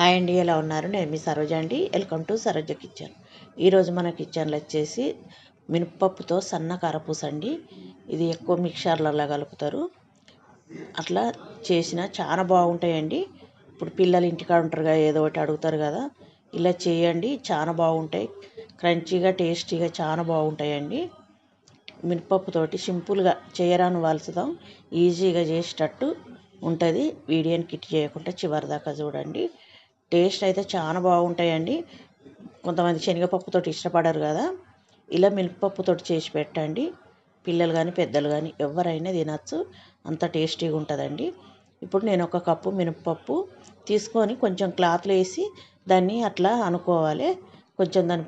Hi అండి ఎలా ఉన్నారు? నేను మీ సరోజ అండి. వెల్కమ్ టు సరోజ కిచెన్ ఈరోజు మన కిచెన్లో వచ్చేసి మినపప్పుతో సన్న కారపూస అండి. ఇది ఎక్కువ మిక్సర్లలో కలుపుతారు. అట్లా చేసిన చాలా బాగుంటాయండి. ఇప్పుడు పిల్లలు ఇంటికాడ ఉంటారు కదా ఏదో ఒకటి అడుగుతారు కదా. ఇలా చేయండి చాలా బాగుంటాయి. క్రంచీగా టేస్టీగా చాలా బాగుంటాయండి. మినపప్పుతోటి సింపుల్గా చేయరాని వాల్చుదాం. ఈజీగా చేసేటట్టు ఉంటుంది. వీడియోని కిట్ చేయకుండా చివరి దాకా చూడండి. టేస్ట్ అయితే చాలా బాగుంటాయండి. కొంతమంది శనగపప్పుతో ఇష్టపడరు కదా. ఇలా మినపప్పుతో చేసి పెట్టండి. పిల్లలు కానీ పెద్దలు కానీ ఎవరైనా తినచ్చు. అంత టేస్టీగా ఉంటుందండి. ఇప్పుడు నేను ఒక కప్పు మినపప్పు తీసుకొని కొంచెం క్లాత్లో వేసి దాన్ని అట్లా అనుకోవాలి. కొంచెం దాని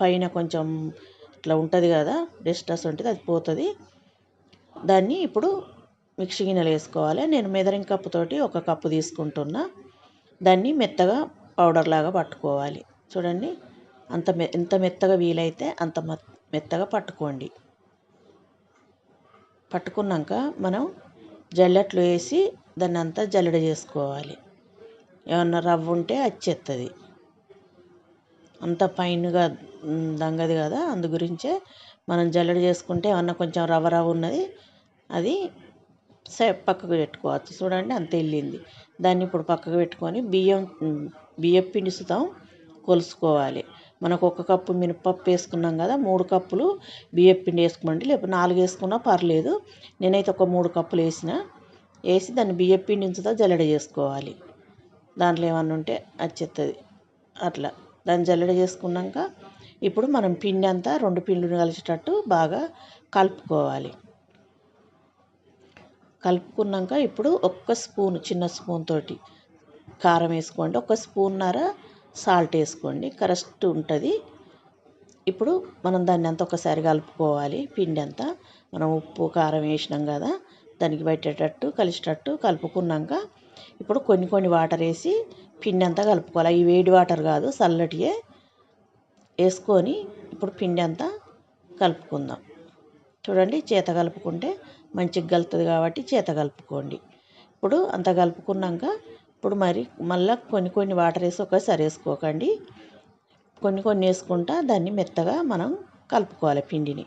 పైన కొంచెం ఇట్లా ఉంటుంది కదా డస్టస్ ఉంటుంది అది పోతుంది. దాన్ని ఇప్పుడు మిక్సీ గిన్నెలు వేసుకోవాలి. నేను మెదరింగ్ కప్పుతోటి ఒక కప్పు తీసుకుంటున్నా. దాన్ని మెత్తగా పౌడర్ లాగా పట్టుకోవాలి. చూడండి అంత మె ఎంత మెత్తగా వీలైతే అంత మెత్తగా పట్టుకోండి. పట్టుకున్నాక మనం జల్లెట్లు వేసి దాన్ని అంతా జల్లెడ చేసుకోవాలి. ఏమన్నా రవ్వ ఉంటే వచ్చేస్తుంది అంత పైన్గా దంగది కదా అందు గురించే మనం జల్లెడ చేసుకుంటే ఏమన్నా కొంచెం రవ్వ రవ్వ ఉన్నది అది పక్కకు పెట్టుకోవచ్చు. చూడండి అంత వెళ్ళింది. దాన్ని ఇప్పుడు పక్కకు పెట్టుకొని బియ్యం బియ్యం పిండి కొలుసుకోవాలి. మనకు ఒక కప్పు మినపప్పు వేసుకున్నాం కదా మూడు కప్పులు బియ్యం పిండి వేసుకోమండి లేకపోతే నాలుగు వేసుకున్నా పర్లేదు. నేనైతే ఒక మూడు కప్పులు వేసిన వేసి దాన్ని బియ్యం పిండి ఉంచుతా జల్లెడ చేసుకోవాలి. దాంట్లో ఏమన్నా ఉంటే వచ్చేస్తుంది అట్లా. దాన్ని జల్లెడ చేసుకున్నాక ఇప్పుడు మనం పిండి అంతా రెండు పిండిని కలిసేటట్టు బాగా కలుపుకోవాలి. కలుపుకున్నాక ఇప్పుడు ఒక్క స్పూన్ చిన్న స్పూన్ తోటి కారం వేసుకోండి. ఒక స్పూన్నర సాల్ట్ వేసుకోండి. కరెక్ట్ ఉంటుంది. ఇప్పుడు మనం దాన్ని అంతా ఒకసారి కలుపుకోవాలి. పిండి అంతా. మనం ఉప్పు కారం వేసినాం కదా దానికి పెట్టేటట్టు కలిసేటట్టు కలుపుకున్నాక ఇప్పుడు కొన్ని కొన్ని వాటర్ వేసి పిండి అంతా కలుపుకోవాలి. ఈ వేడి వాటర్ కాదు చల్లటియే వేసుకొని ఇప్పుడు పిండి అంతా కలుపుకుందాం. చూడండి చేత కలుపుకుంటే మంచిగా కలుతుంది కాబట్టి చేత కలుపుకోండి. ఇప్పుడు అంత కలుపుకున్నాక ఇప్పుడు మరి మళ్ళీ కొన్ని కొన్ని వాటర్ వేసి ఒకసారి వేసుకోకండి. కొన్ని కొన్ని వేసుకుంటా దాన్ని మెత్తగా మనం కలుపుకోవాలి పిండిని.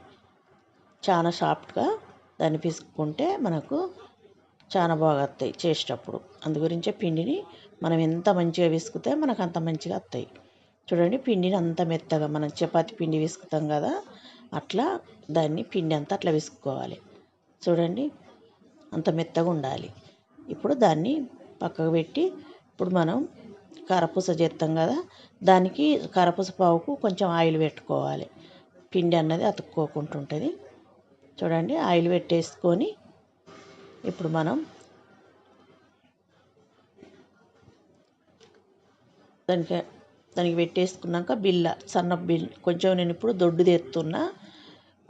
చాలా సాఫ్ట్గా దాన్ని పిసుకుంటే మనకు చాలా బాగా వస్తాయి చేసేటప్పుడు. అందు గురించే పిండిని మనం ఎంత మంచిగా విసుకుతే మనకు అంత మంచిగా వస్తాయి. చూడండి పిండిని అంత మెత్తగా మనం చపాతి పిండి విసుకుతాం కదా అట్లా దాన్ని పిండి అంతా అట్లా విసుకోవాలి చూడండి. అంత మెత్తగా ఉండాలి. ఇప్పుడు దాన్ని పక్కకు పెట్టి ఇప్పుడు మనం కారపూస చేస్తాం కదా దానికి కారపూస పావుకు కొంచెం ఆయిల్ పెట్టుకోవాలి. పిండి అన్నది అతుక్కోకుండా ఉంటుంది. చూడండి ఆయిల్ పెట్టేసుకొని ఇప్పుడు మనం దానికి దానికి పెట్టేసుకున్నాక బిల్ల సన్న బిల్ కొంచెం నేను ఇప్పుడు దొడ్డు తెస్తున్నా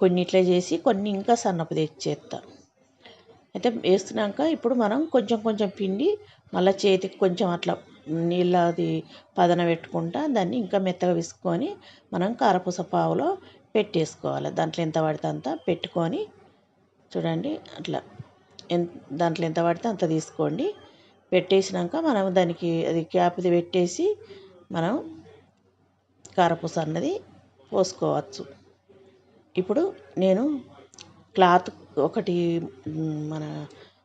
కొన్ని ఇట్లా చేసి కొన్ని ఇంకా సన్నపు తెచ్చేస్తా అయితే వేస్తున్నాక ఇప్పుడు మనం కొంచెం కొంచెం పిండి మళ్ళీ చేతికి కొంచెం అట్లా నీళ్ళ అది పదన పెట్టుకుంటా దాన్ని ఇంకా మెత్తగా విసుకొని మనం కారపూస పావులో పెట్టేసుకోవాలి. దాంట్లో ఎంత పడితే అంత పెట్టుకొని చూడండి అట్లా ఎంత దాంట్లో ఎంత పడితే అంత తీసుకోండి. పెట్టేసినాక మనం దానికి అది క్యాప్ది పెట్టేసి మనం కారపూస అన్నది పోసుకోవచ్చు. ఇప్పుడు నేను క్లాత్ ఒకటి మన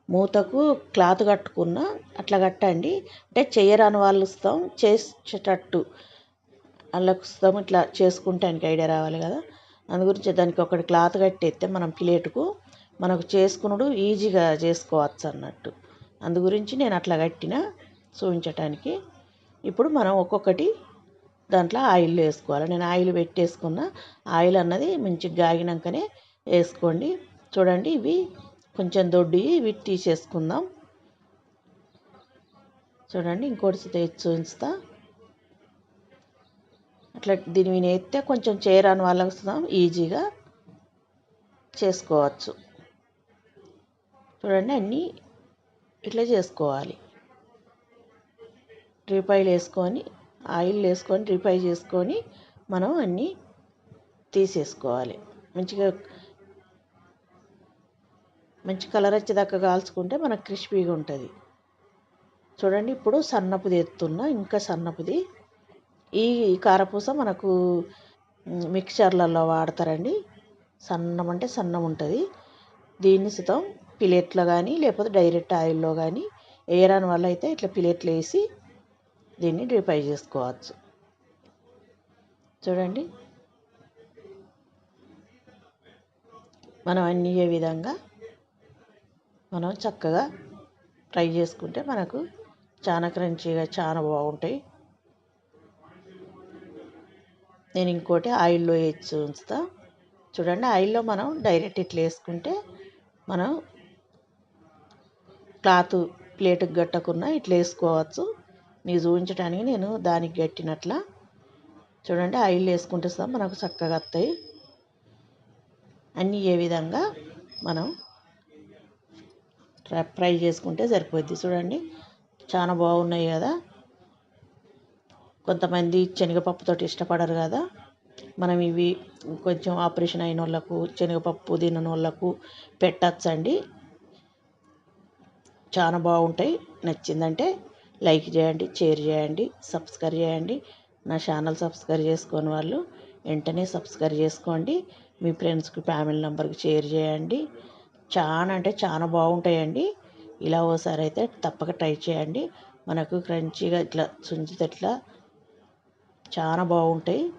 మూతకు క్లాత్ కట్టుకున్న అట్లా కట్టండి. అంటే చేయరాని వాళ్ళు ఇస్తాం చేసేటట్టు వాళ్ళకు ఇస్తాం ఇట్లా చేసుకుంటానికి ఐడియా రావాలి కదా. అందు గురించి దానికి ఒకటి క్లాత్ కట్టేస్తే మనం ప్లేటుకు మనకు చేసుకునుడు ఈజీగా చేసుకోవచ్చు అన్నట్టు. అందు గురించి నేను అట్లా కట్టిన చూపించటానికి. ఇప్పుడు మనం ఒక్కొక్కటి దాంట్లో ఆయిల్ వేసుకోవాలి. నేను ఆయిల్ పెట్టేసుకున్న ఆయిల్ అన్నది మంచిగా కాగినాకనే వేసుకోండి. చూడండి ఇవి కొంచెం దొడ్డి ఇవి తీసేసుకుందాం. చూడండి ఇంకోటి తెచ్చి చూపిస్తా అట్లా దీని మీద ఎత్తే కొంచెం చేరాని వాళ్ళకి వస్తాం ఈజీగా చేసుకోవచ్చు. చూడండి అన్నీ ఇట్లా చేసుకోవాలి. రీపాయిల్ వేసుకొని ఆయిల్ వేసుకొని రిఫై చేసుకొని మనం అన్నీ తీసేసుకోవాలి. మంచిగా మంచి కలర్ వచ్చేదాకా కాల్చుకుంటే మనకు క్రిస్పీగా ఉంటుంది. చూడండి ఇప్పుడు సన్నపుది ఎత్తున్నా ఇంకా సన్నపుది. ఈ కారపూస మనకు మిక్చర్లలో వాడతారండి. సన్నం అంటే సన్నం ఉంటుంది. దీన్ని సుతం ప్లేట్లో కానీ లేకపోతే డైరెక్ట్ ఆయిల్లో కానీ వేయరాని వల్ల అయితే ఇట్లా ప్లేట్లు వేసి దీన్ని డీప్ ఫ్రై చేసుకోవచ్చు. చూడండి. మనం అన్ని ఏ విధంగా మనం చక్కగా ఫ్రై చేసుకుంటే మనకు చాలా క్రంచీగా చాలా బాగుంటాయి. నేను ఇంకోటి ఆయిల్లో వేసి ఉంచుతా. చూడండి ఆయిల్లో మనం డైరెక్ట్ ఇట్లా వేసుకుంటే మనం క్లాత్ ప్లేట్కి గట్టకున్నా ఇట్లా వేసుకోవచ్చు. మీకు చూపించడానికి నేను దానికి గట్టినట్ల చూడండి ఆయిల్ వేసుకుంటే సహా మనకు చక్కగా వస్తాయి. అన్నీ ఏ విధంగా మనం ఫ్రై చేసుకుంటే సరిపోద్ది. చూడండి చాలా బాగున్నాయి కదా. కొంతమంది శనగపప్పుతో ఇష్టపడరు కదా. మనం ఇవి కొంచెం ఆపరేషన్ అయిన వాళ్ళకు శనగపప్పు తినని వాళ్ళకు పెట్టచ్చండి. చాలా బాగుంటాయి. నచ్చిందంటే లైక్ చేయండి షేర్ చేయండి సబ్స్క్రైబ్ చేయండి. నా ఛానల్ సబ్స్క్రైబ్ చేసుకోని వాళ్ళు వెంటనే సబ్స్క్రైబ్ చేసుకోండి. మీ ఫ్రెండ్స్కి ఫ్యామిలీ నెంబర్కి షేర్ చేయండి. చాలా అంటే చాలా బాగుంటాయండి. ఇలా ఓసారి అయితే తప్పక ట్రై చేయండి. మనకు క్రంచీగా ఇట్లా చుంచితే ఇట్లా చాలా బాగుంటాయి.